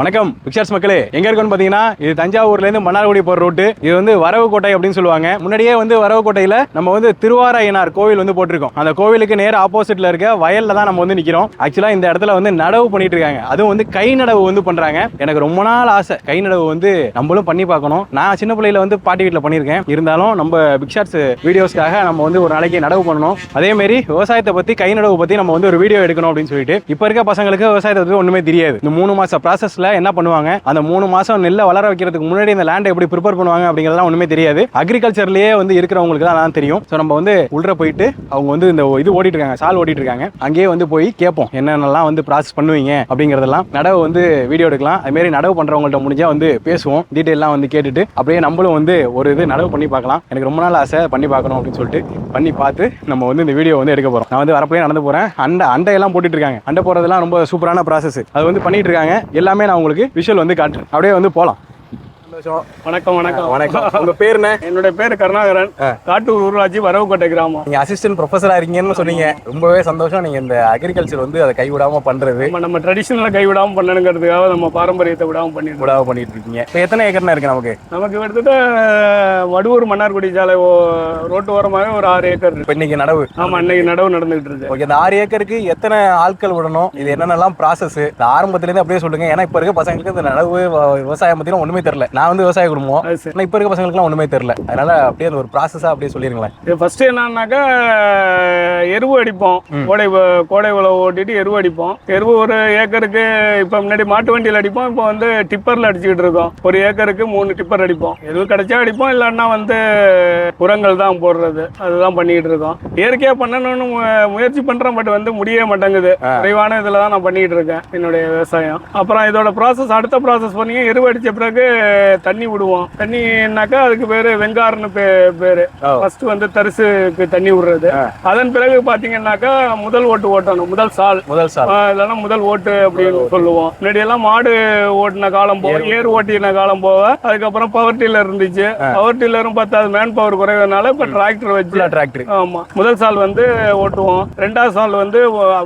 வணக்கம் பிக்சர்ஸ் மக்களே. எங்க இருக்குன்னு பாத்தீங்கன்னா இது தஞ்சாவூர்ல இருந்து மன்னார்குடி போற ரூட்டு இது வந்து வரவு கோட்டை அப்படின்னு சொல்லுவாங்க. முன்னாடியே வந்து வரவு கோட்டையில நம்ம வந்து திருவாராயனார் கோவில் வந்து போட்டிருக்கோம். அந்த கோவிலுக்கு நேர ஆப்போசிட்ல இருக்க வயல்ல தான் நம்ம வந்து நிக்கிறோம். ஆக்சுவலா இந்த இடத்துல வந்து நடவு பண்ணிட்டு இருக்காங்க. அதுவும் வந்து கை நடவு வந்து பண்றாங்க. எனக்கு ரொம்ப நாள் ஆசை கை நடவு வந்து நம்மளும் பண்ணி பார்க்கணும். நான் சின்ன பிள்ளையில வந்து பாட்டி வீட்டில் பண்ணியிருக்கேன். இருந்தாலும் நம்ம பிக்சர்ஸ் வீடியோஸ்க்காக நம்ம வந்து ஒரு நாளைக்கு நடவு பண்ணணும். அதே மாதிரி விவசாயத்தை பத்தி கை நடவு பத்தி நம்ம வந்து ஒரு வீடியோ எடுக்கணும் அப்படின்னு சொல்லிட்டு இப்போ இருக்க பசங்களுக்கு விவசாயத்தை பத்தி ஒண்ணுமே தெரியாது. இந்த மூணு மாச ப்ராசஸ்ல என்ன பண்ணுவாங்க? அந்த மூணு மாசம் நெல்லை வளர வைக்கிறதுக்கு முன்னாடி இந்த லேண்டை எப்படி ப்ரிப்பேர் பண்ணுவாங்க அப்படிங்கிறதுலாம் ஒன்றுமே தெரியாது. அக்ரிகல்ச்சர்லேயே வந்து இருக்கிறவங்களுக்கு தான் அதெல்லாம் தெரியும். ஸோ நம்ம வந்து உள்ள போயிட்டு அவங்க வந்து இந்த இது ஓடிட்டு இருக்காங்க சால் ஓடிட்டு இருக்காங்க. அங்கேயே வந்து போய் கேட்போம் என்னென்னலாம் வந்து ப்ராசஸ் பண்ணுவீங்க அப்படிங்கிறதெல்லாம். நடவு வந்து வீடியோ எடுக்கலாம். அதுமாரி நடவு பண்ணுறவங்கள்ட்ட முடிஞ்சால் வந்து பேசுவோம். டீட்டெயிலாம் வந்து கேட்டுட்டு அப்படியே நம்மளும் வந்து ஒரு இது நடவு பண்ணி பார்க்கலாம். எனக்கு ரொம்ப நாள் ஆசை பண்ணி பார்க்கணும் அப்படின்னு சொல்லிட்டு பண்ணி பார்த்து நம்ம வந்து இந்த வீடியோ வந்து எடுக்க போகிறோம் நான் வந்து வரப்போயே நடந்து போகிறேன் அண்டை அண்டையெல்லாம் போட்டுட்டு இருக்காங்க. அண்டை போகிறதுலாம் ரொம்ப சூப்பரான ப்ராசஸ் அது வந்து பண்ணிட்டு இருக்காங்க. எல்லாமே நான் உங்களுக்கு விஷுவல் வந்து காட்டுறேன் அப்படியே வந்து போலாம். சந்தோஷம். வணக்கம் வணக்கம். வணக்கம். உங்க பேர் என்ன? என்னுடைய பேர் கருணாகரன். காட்டூர் ஊராட்சி வரவுக்கோட்டை கிராமம். நீங்க அசிஸ்டன்ட் ப்ரொஃபஸரா இருக்கீங்கன்னு சொன்னீங்க. ரொம்பவே சந்தோஷம். நீங்க இந்த அக்ரிகல்ச்சர் வந்து அதை கைவிடாம பண்றது. நம்ம ட்ரெடிஷனலாக கைவிடாம பண்ணணுங்கிறதுக்காக நம்ம பாரம்பரியத்தை விடாம பண்ணிட்டு விடாம பண்ணிட்டு இருக்கீங்க. இப்போ எத்தனை ஏக்கர்னா இருக்கு நமக்கு? நமக்கு கிட்டத்தட்ட வடுவூர் மன்னார்குடி சாலை ரோட்டு ஓரமாகவே ஒரு ஆறு ஏக்கர் இருக்கு. இன்னைக்கு நடவு. ஆமா இன்னைக்கு நடவு நடந்துகிட்டு இருக்கு. ஓகே இந்த ஆறு ஏக்கருக்கு எத்தனை ஆட்கள் விடணும்? இது என்னென்னலாம் ப்ராசஸ் ஆரம்பத்துல இருந்து அப்படியே சொல்லுங்க. ஏன்னா இப்போ இருக்க பசங்களுக்கு இந்த நடவு விவசாயம் பத்திலாம் ஒண்ணுமே தெரியல. நான் வந்து விவசாய குடும்பம். அது சரி. ஆனா இப்போ இருக்க பசங்களுக்குலாம் ஒண்ணுமே தெரியல. அதனால அப்படியே அந்த ஒரு ப்ராசஸா அப்படியே சொல்லிருங்களேன். இது ஃபர்ஸ்ட் என்னன்னாக்கா எருவு அடிப்போம். கோடை கோடை உழவு ஓட்டிட்டு எருவு அடிப்போம். எருவு ஒரு ஏக்கருக்கு இப்போ முன்னாடி மாட்டு வண்டியில் அடிப்போம். இப்போ வந்து டிப்பரில் அடிச்சுக்கிட்டு இருக்கோம். ஒரு ஏக்கருக்கு மூணு டிப்பர் அடிப்போம். எருவு கிடைச்சா அடிப்போம் இல்லைன்னா வந்து உரங்கள் தான் போடுறது. அதுதான் பண்ணிக்கிட்டு இருக்கோம். இயற்கையாக பண்ணணும்னு முயற்சி பண்ணுறோம் பட் வந்து முடியவே மாட்டேங்குது. குறைவான இதில் தான் நான் பண்ணிக்கிட்டு இருக்கேன் என்னுடைய விவசாயம். அப்புறம் இதோட ப்ராசஸ் அடுத்த ப்ராசஸ் பண்ணி எருவு அடித்த பிறகு தண்ணி விடுவோம். தண்ணினாக்கா அதுக்கு பேர் வெங்காரன்னு பேர். ஃபர்ஸ்ட் வந்து தரிசுக்கு தண்ணி விடுறது. அதன் பிறகு பாத்தீங்கன்னாக்கா முதல் ஓட்டு ஓட்டணும். முதல் சால். முதல் ஆ, இல்லைன்னா முதல் ஓட்டு அப்படின்னு சொல்லுவோம். முன்னாடி எல்லாம் மாடு ஓட்டின காலம் போக ஏர் ஓட்டின காலம் போக அதுக்கப்புறம் பவர் டீலர் இருந்துச்சு. பவர் டீலரும் பார்த்து மேன் பவர் குறைவதனால இப்ப டிராக்டர் வச்சு. டிராக்டர் ஆமா. முதல் சால் வந்து ஓட்டுவோம். ரெண்டாவது சால் வந்து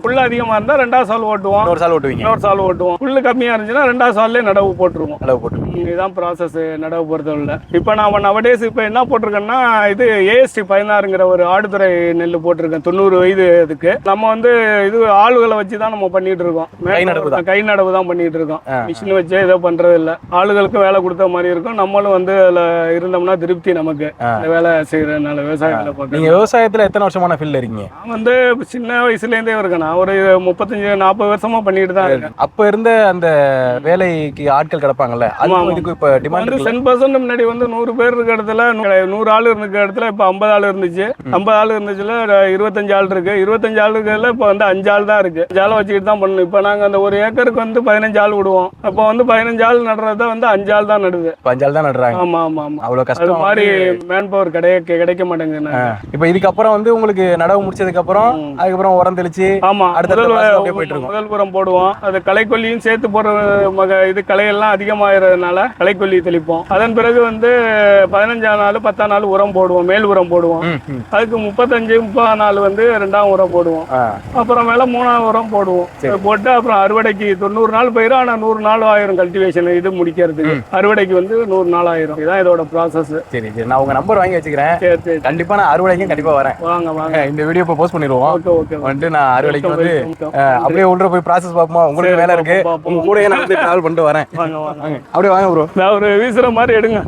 புல்லு அதிகமா இருந்தா ரெண்டாவது சால் ஓட்டுவோம். ஒரு சால் ஓட்டுவீங்க. இன்னொரு சால் ஓட்டுவோம். புல்லு கம்மியா இருந்துச்சுன்னா ரெண்டாவது சால்லே நடவு போட்டுருவோம். அளவு போட்டு இதுதான் ப்ராசஸ் நடவு பொறுத்தவரை இப்போ நான் நவடேஸ் இப்போ என்ன போட்டிருக்கேன்னா இது ஏஎஸ்டி பதினாறுங்கிற ஒரு ஆடுதுறை நெல் போட்டிருக்கேன். தொண்ணூறு வயது இதுக்கு நம்ம வந்து இது ஆளுகளை வச்சு தான் நம்ம பண்ணிட்டு இருக்கோம் கை நடவு தான். பண்ணிட்டு இருக்கோம். மிஷின் வச்சு ஏதோ பண்றது இல்ல ஆளுகளுக்கு வேலை கொடுத்த மாதிரி இருக்கும். நம்மளும் வந்து அதுல இருந்தோம்னா திருப்தி நமக்கு. வேலை செய்யறதுனால விவசாய வேலை நீங்க பார்க்க விவசாயத்துல எத்தனை வருஷமான ஃபீல்ட்ல இருக்கீங்க? நான் வந்து சின்ன வயசுல இருந்தே இருக்கேன். நான் ஒரு முப்பத்தஞ்சு நாற்பது வருஷமா பண்ணிட்டு தான் இருக்கேன். அப்ப இருந்த அந்த வேலைக்கு ஆட்கள் கிடப்பாங்கல்ல. ஆமா. இதுக்கு இப்ப டிமாண்ட் டென் பர்சன்ட் முன்னாடி வந்து நூறு பேர் இருக்க இடத்துல நூறு ஆள் இருக்க இடத்துல இப்போ ஐம்பது ஆள் இருந்துச்சு. ஐம்பது ஆள் இருந்துச்சுல இருபத்தஞ்சு ஆள் இருக்கு. இருபத்தஞ்சு ஆள் இருக்கிறதுல இப்போ வந்து அஞ்சு ஆள் தான் இருக்கு. அஞ்சு ஆள் வச்சுக்கிட்டு தான் பண்ணணும். இப்போ நாங்கள் அந்த ஒரு ஏக்கருக்கு வந்து பதினஞ்சு ஆள் விடுவோம். அப்போ வந்து பதினஞ்சு ஆள் நடுறத வந்து அஞ்சு ஆள் தான் நடுது. பஞ்சால் தான் நடுறாங்க. ஆமா ஆமா ஆமா. அவ்வளவு அது கஷ்டம் மாதிரி மேன் பவர் கிடைக்க கிடைக்க மாட்டேங்குது இப்ப இதுக்கப்புறம் வந்து உங்களுக்கு நடவு முடிச்சதுக்கு அப்புறம் அதுக்கப்புறம் உரம் தெளிச்சு ஆமா. அப்படியே போயிட்டு. முதல் உரம் போடுவோம். அது களைக்கொல்லியும் சேர்த்து போடுற மக இது களையெல்லாம் அதிகமாகிறதுனால களைக்கொல்லி தெளிப்போம். அதன் பிறகு வந்து பதினஞ்சாம் நாள் பத்தாம் நாள் உரம் போடுவோம் மேல் உரம் போடுவோம். அதுக்கு முப்பத்தஞ்சு முப்பதாம் நாள் வந்து ரெண்டாம் உரம் போடுவோம். ஆ, அப்புறமேல மூணாம் உரம் போடுவோம். போட்டு அப்புறம் அறுவடைக்கு தொண்ணூறு நாள் பயிரும் ஆனா நூறு நாள் ஆயிரும் கல்டிவேஷன் இது முடிக்கிறதுக்கு. அறுவடைக்கு வந்து நூறு நாள் ஆயிரும். இதுதான் இதோட ப்ராசஸ் சரி சரி. நான் உங்க நம்பர் வாங்கி வச்சுக்கிறேன். கண்டிப்பா நான் அறுவடைக்கும் கண்டிப்பா வரேன். வாங்க வாங்க. இந்த வீடியோ இப்போ போஸ்ட் பண்ணிடுவோம். ஓகே ஓகே வந்துட்டு நான் அறுவடைக்கு வந்து அப்படியே உள்ள போய் ப்ராசஸ் பார்ப்போமா? உங்களுக்கு வேலை இருக்கு. உங்க கூடயே நான் வந்து டிராவல் பண்ணிட்டு வரேன். அப்படியே வாங்க ப்ரோ ஒரு வீசுற மாதிரி எடுங்க.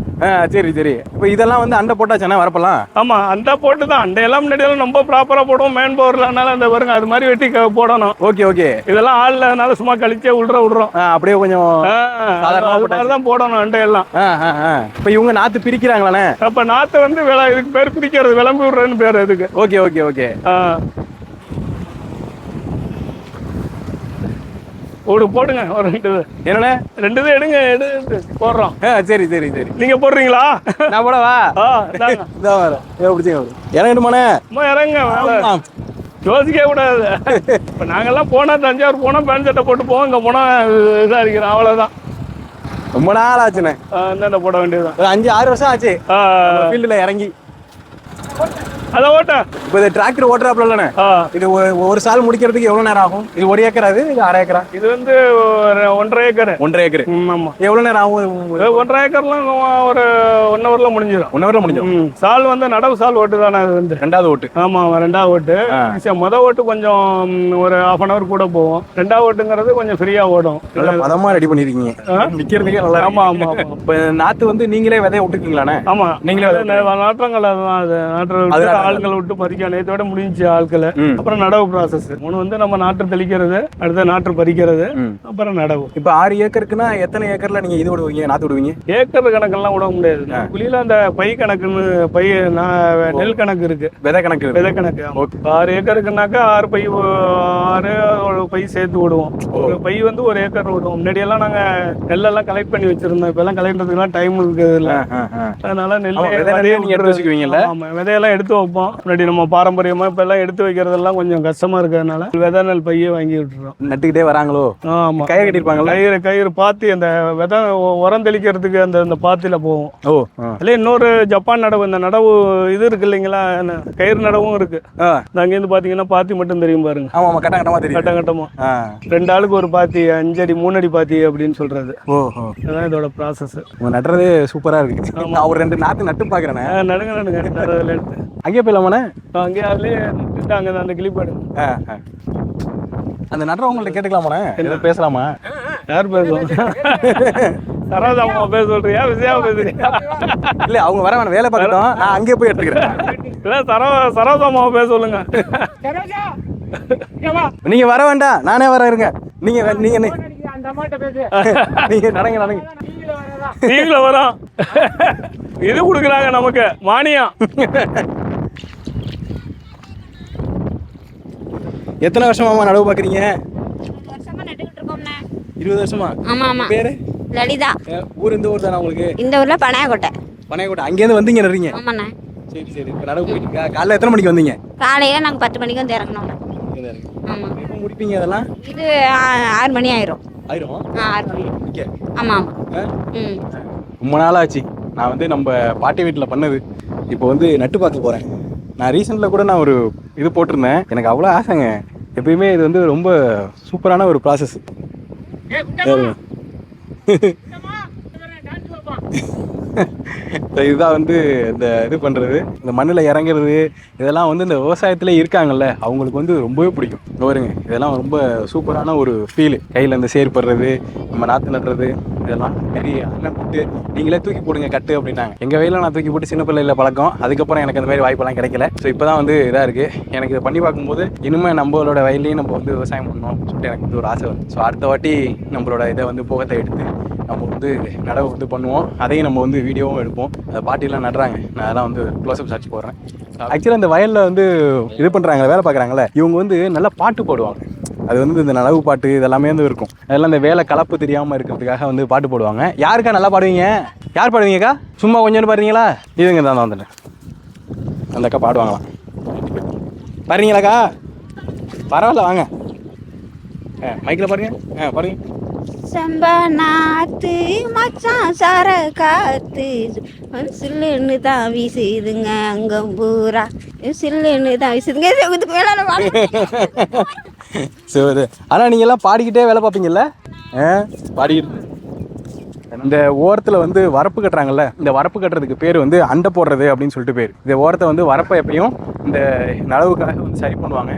சரி சரி. இப்போ இதெல்லாம் வந்து அண்டை போட்டாச்சுன்னா வரப்பலாம்? ஆமா அந்த போட்டு தான். அந்த எல்லாம் முன்னாடியெல்லாம் ரொம்ப ப்ராப்பரா போடுவோம். மேன் பவர்லனால அந்த பாருங்க அது மாதிரி வெட்டி க- போடணும். Okay okay. இதெல்லாம் ஆள் இல்லாதனால சும்மா கழிச்சே விட்ற விட்றோம் அப்படியே கொஞ்சம் சாதாரணமா அது மாதிரி தான் போடணும் அண்டை எல்லாம் இப்போ இவங்க நாத்து பிரிக்கிறாங்களாண்ணே அப்ப நாத்தை வந்து விள இதுக்கு பேர் பிரிக்கிறது விளம்பி விடுறதுன்னு பேர் இதுக்கு ஓகே ஓகே ஓகே. ஆ. ஒரு போடுங்க. ஒரு ரெண்டு. என்னண்ணே? ரெண்டு இது எடுங்க எடுத்து போடுறோம். ஆ சரி சரி சரி. நீங்க போடுறீங்களா? நான் போடவா. இதான் வரேன் பிடிச்சிங்க இறங்கட்டுமாண்ணே? சும்மா இறங்க. யோசிக்க கூடாது. இப்ப நாங்கெல்லாம் போனா தஞ்சாவூர் போனா பேண்ட் சட்டை போட்டு போவோம். இங்க போனா இதா இருக்கிறோம். அவ்வளவுதான். ரொம்ப நாள் ஆச்சுண்ணே இந்தாண்ட போட வேண்டியதுதான். ஒரு அஞ்சு ஆறு வருஷம் ஆச்சு. ஃபீல்டில் இறங்கி. அதை ஓட்ட. இப்போ இது டிராக்டர் ஓட்டுறாப்ல இல்லைண்ணே இது ஒரு சால் முடிக்கிறதுக்கு எவ்வளவு நேரம் ஆகும்? இது ஒரு ஏக்கரா இது? இது அரை ஏக்கரா? இது வந்து ஒன்றரை ஏக்கர். ஒன்றரை ஏக்கர். ஆமா. எவ்வளவு நேரம் ஆகும் ஒன்றரை ஏக்கர்லாம் ஒரு ஒன் ஹவர்ல முடிஞ்சிடும் ஒன் ஹவர்ல முடிஞ்சோம் ம், சால் வந்து நடவு சால் ஓட்டு தானே அது வந்து. ரெண்டாவது ஓட்டு. ஆமா ரெண்டாவது ஓட்டு. ஆ. சரி, முத ஓட்டு கொஞ்சம் ஒரு ஹாஃப் அன் ஹவர் கூட போகும். ரெண்டாவது ஓட்டுங்கிறது கொஞ்சம் ஃப்ரீயா ஓடும். நல்ல பதமா ரெடி பண்ணிருக்கீங்க. நிக்கிறதுக்கே நல்லா ஆமா ஆமா ஆமா. இப்போ நாத்து வந்து நீங்களே விதைய விட்டுருக்கீங்களாண்ணே? ஆமா. நீங்களே அது நாற்றங்கள் அதுதான் அது நாற்று அது. ஆட்களை விட்டு பறிக்க நேத்தோட முடிஞ்சு ஆட்களை. அப்புறம் நடவு ப்ராசஸ் மூணு வந்து நம்ம நாற்று தெளிக்கிறது அடுத்த நாற்று பறிக்கிறது. அப்புறம் நடவு. இப்போ ஆறு ஏக்கருக்குன்னா எத்தனை ஏக்கர்ல நீங்க இது விடுவீங்க நாத்து விடுவீங்க? ஏக்கர் கணக்கெல்லாம் விட முடியாது. குழியில அந்த பை கணக்குன்னு பை நெல் கணக்கு இருக்கு. விதை கணக்கு இருக்கு. விதை கணக்கு. ஆறு ஏக்கருக்குனாக்கா ஆறு பை ஆறு ஒரு பை சேர்த்து விடுவோம். ஒரு பை வந்து ஒரு ஏக்கர் விடுவோம். முன்னாடி எல்லாம் நாங்க நெல்லெல்லாம் கலெக்ட் பண்ணி வச்சிருந்தோம். இப்ப எல்லாம் கலெக்ட் பண்றதுக்குலாம் டைம் இருக்குது இல்ல. அதனால நெல் ஆமா, விதை நிறைய நீங்க எடுத்து வச்சுக்குவீங்கல்ல? விதையெல்லாம் எடுத்து வைப்போம். முன்னாடி நம்ம பாரம்பரியமா இப்ப எல்லாம் எடுத்து வைக்கிறதெல்லாம் கொஞ்சம் கஷ்டமா இருக்கிறதுனால விதை நெல் பையே வாங்கி விட்டுறோம். நட்டுக்கிட்டே வராங்களோ? ஆமா. கயிறு கட்டியிருப்பாங்கல்ல? கயிறு கயிறு பாத்தி அந்த விதை உரம் தெளிக்கிறதுக்கு அந்த அந்த பாத்தியில போவோம். ஓ. அதுல இன்னொரு ஜப்பான் நடவு இந்த நடவு இது இருக்கு இல்லைங்களா? கயிறு நடவும் இருக்கு. அங்கேருந்து பாத்தீங்கன்னா பாத்தி மட்டும் தெரியும் பாருங்க. ஆமா ஆமா கட்ட கட்டமா தெரியும். கட்டம் கட்டமா ஆ. ரெண்டு ஆளுக்கு ஒரு பாத்தி அஞ்சடி மூணடி பாத்தி அப்படின்னு சொல்றது. ஓ அதுதான் இதோட ப்ராசஸ் உங்க நட்டுறது சூப்பரா இருக்கு. நான் ஒரு ரெண்டு நாத்து நட்டு பாக்குறேனே நடுங்க நடுங்க எடுத்து. அங்கே போயிடலாமாண்ணே? அங்கேயே அதுலயே அங்க அந்த கிளிப்பாடு. அந்த நட்டுறவங்கள்ட்ட கேட்டுக்கலாமாண்ணே? என்ன? பேசலாமா? யார் பேசுவோம் சரோஜாமா பேச சொல்றியா? விஜயா பேசுறியா? இல்ல அவங்க வர வேணாம். வேலை பார்க்கட்டும். நான் அங்கேயே போய் எடுத்துக்கிறேன். இல்ல சரோ சரோஜாமாவை பேச சொல்லுங்க. நீங்க வர வேண்டாம். நானே வர இருங்க. நீங்க வே- நீங்க நீங்க நடங்க நடங்க. டிவில வரோம் இது கொடுக்குறாங்க நமக்கு. மானியம் எத்தனை வருஷமாமா நடவு இருக்கோம்ண்ணே. இருபது வருஷமா? ஆமா ஆமா. பேரு? லலிதா. ஊர் இந்த ஊர் தானே உங்களுக்கு? இந்த ஊர்ல பனையாக்கோட்டை பனையக்கோட்டை அங்கேருந்து வந்தீங்க நடுறீங்க ஆமாண்ணே. சரி சரி. இப்போ நடவு போயிட்டு இருக்கா காலைல எத்தனை மணிக்கு வந்தீங்க? காலையில நாங்க பத்து மணிக்கு வந்து இறங்கணும் ஆமா. எப்போ முடிப்பீங்க அதெல்லாம்? இது ஆறு மணி ஆயிரும். ஆயிரும்? ஆ ஆறு மணி. இங்க. ஆமா ஆமா. ஆ? ம். ரொம்ப நாள் ஆச்சு நான் வந்து நம்ம பாட்டி வீட்டில் பண்ணது. இப்போ வந்து நட்டு பார்க்க போகிறேன் நான் ரீசெண்டில் கூட நான் ஒரு இது போட்டிருந்தேன். எனக்கு அவ்வளோ ஆசைங்க. எப்பயுமே இது வந்து ரொம்ப சூப்பரான ஒரு ப்ராசஸ் இதுதான் வந்து இந்த இது பண்ணுறது இந்த மண்ணில் இறங்குறது இதெல்லாம் வந்து இந்த விவசாயத்தில் இருக்காங்கல்ல அவங்களுக்கு வந்து ரொம்பவே பிடிக்கும். இங்க பாருங்க இதெல்லாம் ரொம்ப சூப்பரான ஒரு ஃபீல் கையில் இந்த சேர்ப்படுறது நம்ம நாற்று நடுறது இதெல்லாம் பெரிய அண்ணன் போட்டு நீங்களே தூக்கி போடுங்க கட்டு அப்படின்னாங்க. எங்கள் வயலில் நான் தூக்கி போட்டு சின்ன பிள்ளையில் பழக்கம். அதுக்கப்புறம் எனக்கு அந்த மாதிரி வாய்ப்பெல்லாம் கிடைக்கல. ஸோ இப்போ தான் வந்து இதாக இருக்குது எனக்கு இதை பண்ணி பார்க்கும்போது இனிமேல் நம்மளோட வயல்லையும் நம்ம வந்து விவசாயம் பண்ணணும் அப்படின்னு சொல்லிட்டு எனக்கு வந்து ஒரு ஆசை வரும் ஸோ அடுத்த வாட்டி நம்மளோட இதை வந்து புகத்தை எடுத்து நம்ம வந்து நடவு வந்து பண்ணுவோம். அதையும் நம்ம வந்து வீடியோவும் எடுப்போம். அந்த பாட்டிலாம் நடுறாங்க. நான் அதெல்லாம் வந்து க்ளோஸ்அப் சார்ஜ் போடுறேன். ஆக்சுவலாக இந்த வயலில் வந்து இது பண்ணுறாங்க வேலை பார்க்குறாங்களே இவங்க வந்து நல்லா பாட்டு போடுவாங்க. அது வந்து இந்த நலவு பாட்டு இதெல்லாமே வந்து இருக்கும். அதெல்லாம் இந்த வேலை கலப்பு தெரியாமல் இருக்கிறதுக்காக வந்து பாட்டு போடுவாங்க. யாருக்கா நல்லா பாடுவீங்க? யார் பாடுவீங்கக்கா சும்மா கொஞ்சோண்டு பாடுறீங்களா? இதுங்க தான் வந்துட்டேன். அந்த அக்கா பாடுவாங்களாம். பாருங்களாக்கா பரவாயில்ல வாங்க. ஆ மைக்கில் பாருங்க ஆ பாருங்க செம்பனாத்து மச்சான் சார காத்து சில்லுன்னு தான் வீசுதுங்க அங்க பூரா. சில்லுன்னு தான் வீசுதுங்க. இதுக்கு பாட- சரி ஆனால் நீங்கள் எல்லாம் பாடிக்கிட்டே வேலை பார்ப்பீங்கல்ல? ஆ? பாடிக்கிட்டு இந்த ஓரத்தில் வந்து வரப்பு கட்டுறாங்கல்ல இந்த வரப்பு கட்டுறதுக்கு பேர் வந்து அண்டை போடுறது அப்படின்னு சொல்லிட்டு பேர். இந்த ஓரத்தை வந்து வரப்பை எப்பயும் இந்த நடவுக்காக வந்து சரி பண்ணுவாங்க.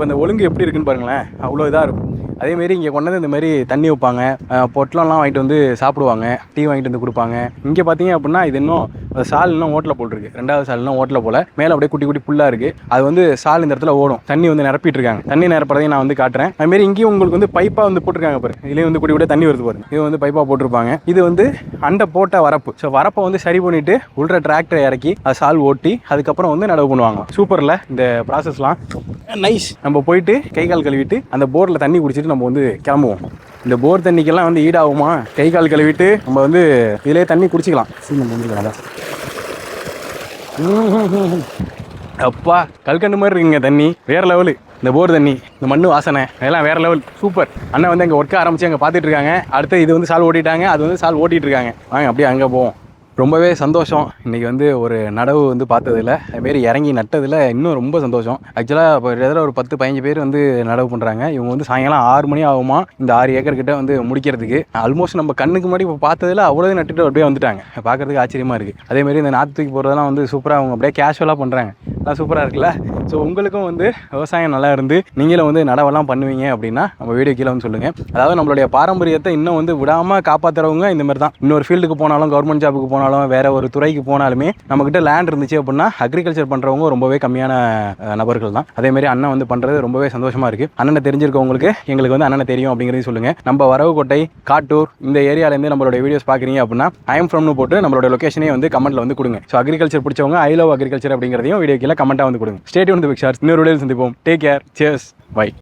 இப்போ இந்த ஒழுங்கு எப்படி இருக்குன்னு பாருங்களேன். அவ்வளோ இதாக இருக்கும். அதேமாரி இங்கே கொண்டு வந்து இந்த மாதிரி தண்ணி வைப்பாங்க. பொட்டலம்லாம் வாங்கிட்டு வந்து சாப்பிடுவாங்க. டீ வாங்கிட்டு வந்து கொடுப்பாங்க. இங்கே பார்த்தீங்க அப்படின்னா இது இன்னும் அந்த சால் இன்னும் ஓட்டில் போட்டிருக்கு. ரெண்டாவது சால் இன்னும் ஓட்டில் போல. மேலே அப்படியே குட்டி குட்டி புல்லாக இருக்குது அது வந்து சால் இந்த இடத்துல ஓடும். தண்ணி வந்து நிரப்பிட்டு இருக்காங்க. தண்ணி நிரப்புறதையும் நான் வந்து காட்டுறேன். அதுமாரி இங்கேயும் உங்களுக்கு வந்து பைப்பாக வந்து போட்டிருக்காங்க பாரு. இதுலேயும் வந்து குட்டி குட்டி தண்ணி வருது பாருங்க இது வந்து பைப்பாக போட்டிருப்பாங்க. இது வந்து அண்டை போட்ட வரப்பு. ஸோ வரப்பை வந்து சரி பண்ணிட்டு உள்ள டிராக்டரை இறக்கி அது சால் ஓட்டி அதுக்கப்புறம் வந்து நடவு பண்ணுவாங்க. சூப்பர்ல இந்த ப்ராசஸ்லாம் நைஸ் நம்ம போயிட்டு கை கால் கழுவிட்டு அந்த போரில் தண்ணி குடிச்சிட்டு நம்ம வந்து கிளம்புவோம். இந்த போர் தண்ணிக்கெல்லாம் வந்து ஈடாகுமா? கை கால் கழுவிட்டு நம்ம வந்து இதிலே தண்ணி குடிச்சிக்கலாம். சரி, முடிஞ்சுக்கலாம் அப்பா கல்கண்டு மாதிரி இருக்குங்க தண்ணி. வேற லெவலு இந்த போர் தண்ணி இந்த மண் வாசனை இதெல்லாம் வேற லெவல் சூப்பர் அண்ணன் வந்து அங்கே ஒர்க்க ஆரம்பிச்சு அங்கே பார்த்துட்டு இருக்காங்க. அடுத்து இது வந்து சால் ஓட்டிட்டாங்க அது வந்து சால் ஓட்டிட்டு இருக்காங்க. வாங்க அப்படியே அங்கே போவோம். ரொம்பவே சந்தோஷம். இன்றைக்கி வந்து ஒரு நடவு வந்து பார்த்ததில்ல அதுமாரி இறங்கி நட்டதில் இன்னும் ரொம்ப சந்தோஷம். ஆக்சுவலாக இப்போ இதில் ஒரு பத்து பதினஞ்சு பேர் வந்து நடவு பண்ணுறாங்க இவங்க வந்து சாயங்காலம் ஆறு மணி ஆகுமா இந்த ஆறு ஏக்கர் கிட்ட வந்து முடிக்கிறதுக்கு. ஆல்மோஸ்ட் நம்ம கண்ணுக்கு முன்னாடி இப்போ பார்த்ததில்ல அவ்வளோ நட்டுட்டு அப்படியே வந்துட்டாங்க. பார்க்குறதுக்கு ஆச்சரியமாக இருக்குது அதேமாரி இந்த நாற்று தூக்கி போகிறதெல்லாம் வந்து சூப்பராக அவங்க அப்படியே கேஷுவலாக பண்ணுறாங்க நல்லா சூப்பராக இருக்குல்ல? ஸோ உங்களுக்கும் வந்து விவசாயம் நல்லா இருந்து நீங்களும் வந்து நடவெல்லாம் பண்ணுவீங்க அப்படின்னா நம்ம வீடியோ கீழே வந்து சொல்லுங்கள் அதாவது நம்மளுடைய பாரம்பரியத்தை இன்னும் வந்து விடாமல் காப்பாற்றுறவங்க இந்த மாதிரி தான். இன்னொரு ஃபீல்டுக்கு போனாலும் கவர்மெண்ட் ஜாபுக்கு போனாலும் வேறு ஒரு துறைக்கு போனாலுமே நம்மக்கிட்ட லேண்ட் இருந்துச்சு அப்படின்னா அக்ரிகல்ச்சர் பண்ணுறவங்க ரொம்பவே கம்மியான நபர்கள் தான். அதேமாரி அண்ணன் வந்து பண்ணுறது ரொம்பவே சந்தோஷமாக இருக்குது அண்ணனை தெரிஞ்சிருக்கவங்களுக்கு எங்களுக்கு வந்து அண்ணனை தெரியும் அப்படிங்கிறதையும் சொல்லுங்கள் நம்ம வரவுக்கோட்டை காட்டூர் இந்த ஏரியாலேருந்து நம்மளுடைய வீடியோஸ் பார்க்குறீங்க அப்படின்னா ஐஎம் ஃப்ரம்னு போட்டு நம்மளோட லொகேஷனே வந்து கமெண்ட்டில் வந்து கொடுங்க. ஸோ அக்ரிகல்ச்சர் பிடிச்சவங்க ஐ லவ் அக்ரிகல்ச்சர் அப்படிங்கிறதையும் வீடியோ கீழே கமெண்ட்டாக வந்து கொடுங்க. ஸ்டேட் வந்து பிக்சார்ஸ் இன்னொரு வீடியோ சந்திப்போம். Take care chairs by